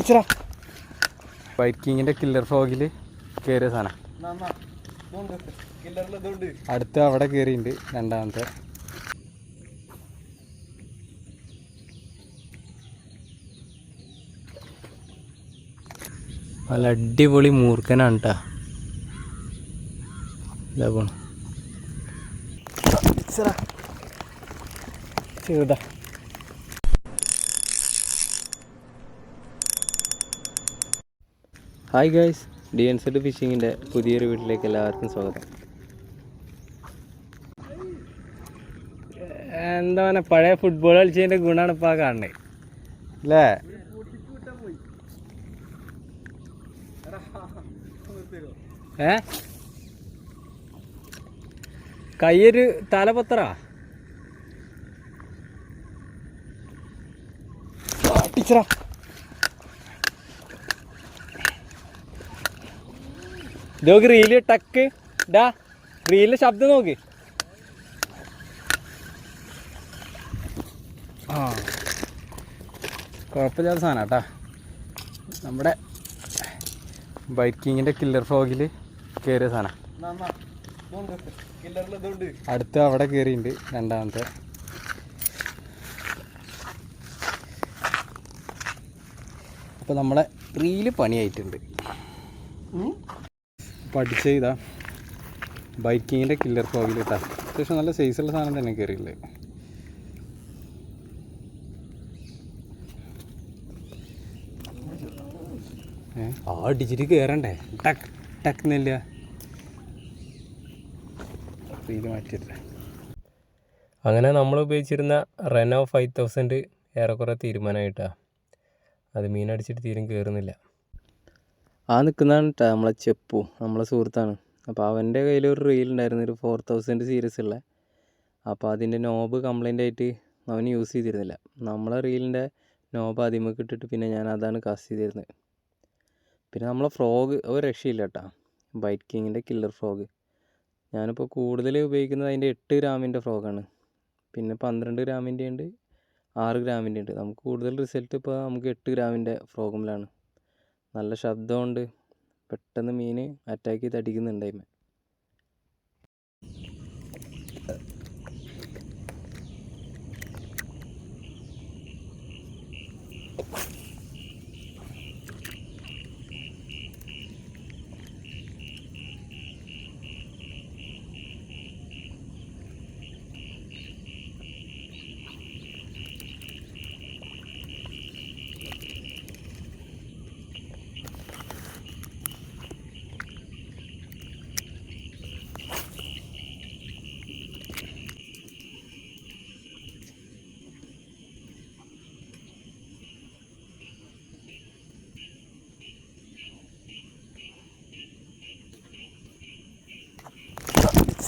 Teacher white കിങ്ങിന്റെ killer ഫ്രോഗിൽ കയറിയ സാധനം അടുത്ത അവിടെ കയറിയിട്ടുണ്ട് രണ്ടാമത്തെ. നല്ല അടിപൊളി മൂർഖനാണ് കേട്ടോ ഇതാ പോണു. ചെറുതാ. Hi guys D N Z ഫിഷിങ്ങിന്റെ പുതിയൊരു വീട്ടിലേക്ക് എല്ലാവർക്കും സ്വാഗതം. എന്താ പറയുക പഴയ ഫുട്ബോൾ കളിച്ചതിന്റെ ഗുണമാണ് ഇപ്പോൾ കാണണേ അല്ലേ? ഏ? കയ്യൊരു തലപത്ര ടീച്ചറാ. നോക്ക് റീൽ ടക്ക് ഡാ റീലിലെ ശബ്ദം നോക്ക്. ആ. കുഴപ്പമില്ലാത്ത സാധനം കേട്ടാ. നമ്മുടെ ബൈക്കിങ്ങിന്റെ കില്ലർ ഫ്രോഗിൽ കയറിയ സാധനം. അടുത്ത അവിടെ കയറിയിട്ടുണ്ട് രണ്ടാമത്തെ. അപ്പോൾ നമ്മളെ റീൽ പണിയായിട്ടുണ്ട്. പഠിച്ച ഇതാ ബൈക്കിങ്ങിന്റെ കില്ലർ ഫോഗിൽ ഇട്ടാ അത്യാവശ്യം നല്ല സൈസുള്ള സാധനം തന്നെ കയറിയില്ലേ ആ അടിച്ചിട്ട് കയറണ്ടേ ടക്ക് ടക്ക് എന്നില്ല റീൽ മാറ്റിയിട്ടില്ല. അങ്ങനെ നമ്മൾ ഉപയോഗിച്ചിരുന്ന റെനോ ഫൈവ് തൗസൻഡ് ഏറെക്കുറെ തീരുമാനമായിട്ടാണ് അത് മീനടിച്ചിട്ട് തീരും കയറുന്നില്ല ആ നിൽക്കുന്നതാണ് കേട്ടോ നമ്മളെ ചെപ്പു നമ്മളെ സുഹൃത്താണ്. അപ്പോൾ അവന്റെ കയ്യിൽ ഒരു റീൽ ഉണ്ടായിരുന്നു ഒരു ഫോർ തൗസൻഡ് സീരീസ് ഉള്ള. അപ്പോൾ അതിന്റെ നോബ് കംപ്ലൈന്റ് ആയിട്ട് അവൻ യൂസ് ചെയ്തിരുന്നില്ല. നമ്മളെ റീലിന്റെ നോബ് ആദ്യമൊക്കെ ഇട്ടിട്ട് പിന്നെ ഞാൻ അതാണ് കാസ്റ്റ് ചെയ്തിരുന്നത്. പിന്നെ നമ്മളെ ഫ്രോഗ് ഒരു രക്ഷയില്ല കേട്ടോ ബൈറ്റ് കിങ്ങിന്റെ കില്ലർ ഫ്രോഗ് ഞാനിപ്പോൾ കൂടുതൽ ഉപയോഗിക്കുന്നത് അതിന്റെ എട്ട് ഗ്രാമിന്റെ ഫ്രോഗാണ് പിന്നെ പന്ത്രണ്ട് ഗ്രാമിന്റെ ഉണ്ട് ആറ് ഗ്രാമിന്റെ ഉണ്ട് നമുക്ക് കൂടുതൽ റിസൾട്ട് ഇപ്പോൾ നമുക്ക് എട്ട് ഗ്രാമിന്റെ ഫ്രോഗിലാണ് നല്ല ശബ്ദമുണ്ട് പെട്ടെന്ന് മീൻ അറ്റാക്ക് ചെയ്ത് അടിക്കുന്നുണ്ട്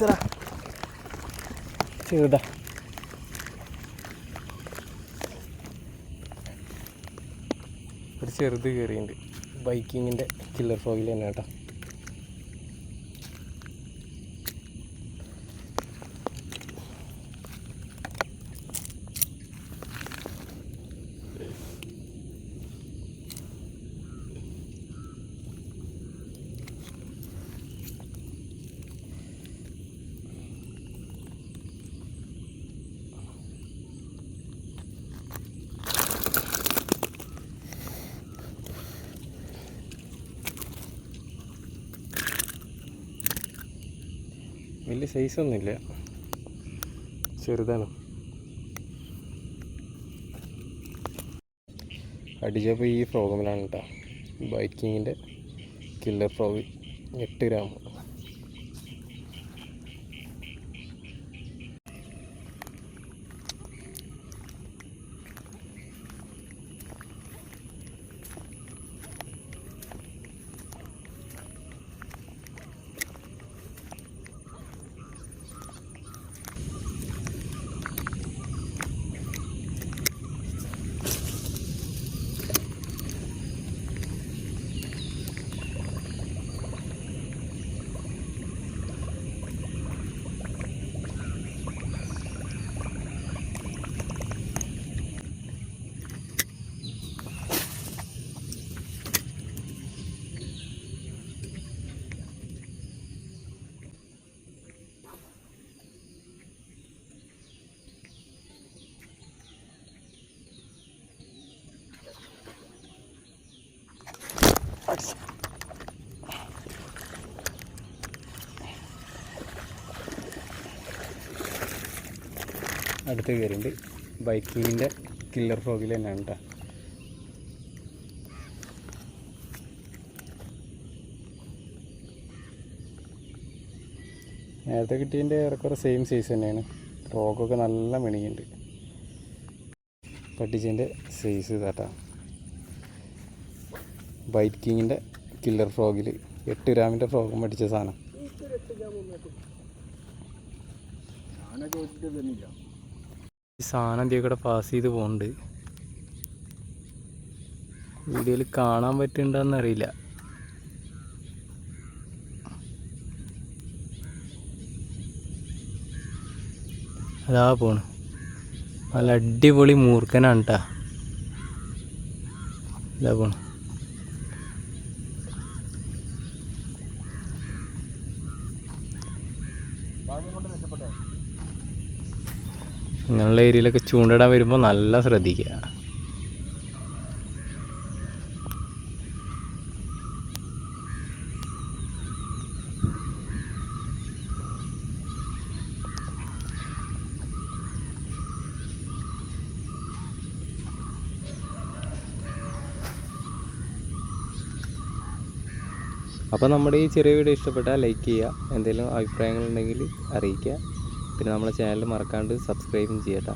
അതിമേ ചെറുതാ ഒരു ചെറുത് കയറിയുണ്ട്. ബൈക്കിങ്ങിന്റെ കില്ലർ ഫ്രോഗിൽ തന്നെ കേട്ടോ. വലിയ സൈസൊന്നുമില്ല ചെറുതാണ്. അടിച്ചപ്പോൾ ഈ ഫ്രോഗമിലാണ് കേട്ടോ ബൈക്കിങ്ങിന്റെ കില്ലർ ഫ്രോഗ് എട്ട് ഗ്രാം അടുത്ത് കയറിയിട്ടുണ്ട് ബൈക്കിങ്ങിന്റെ കില്ലർ ഫ്രോഗിൽ തന്നെയാണ് കേട്ടോ നേരത്തെ കിട്ടിയതിന്റെ ഏറെക്കുറെ സെയിം സൈസ് തന്നെയാണ്. റോഗൊക്കെ നല്ല മിണിയുണ്ട് പട്ടിച്ചതിന്റെ സൈസ് ഇതാട്ടാ ബൈറ്റ് കിങ്ങിന്റെ കില്ലർ ഫ്രോഗിൽ എട്ട് ഗ്രാമിന്റെ ഫ്രോഗും പഠിച്ച സാധനം. ഈ സാധനം എന്തെങ്കിലും കൂടെ പാസ് ചെയ്ത് പോകുന്നുണ്ട് വീഡിയോയിൽ കാണാൻ പറ്റുന്നുണ്ടെന്നറിയില്ല അതാ പോണ്. നല്ല അടിപൊളി മൂർഖനാണ് കേട്ടാ അതാ പോണ്. ഇങ്ങനെയുള്ള ഏരിയയിലൊക്കെ ചൂണ്ടിടാൻ വരുമ്പോൾ നല്ല ശ്രദ്ധിക്കുക. അപ്പോൾ നമ്മുടെ ഈ ചെറിയ വീഡിയോ ഇഷ്ടപ്പെട്ടാൽ ലൈക്ക് ചെയ്യുക. എന്തെങ്കിലും അഭിപ്രായങ്ങളുണ്ടെങ്കിൽ അറിയിക്കുക. പിന്നെ നമ്മളെ ചാനൽ മറക്കാണ്ട് സബ്സ്ക്രൈബും ചെയ്യട്ടോ.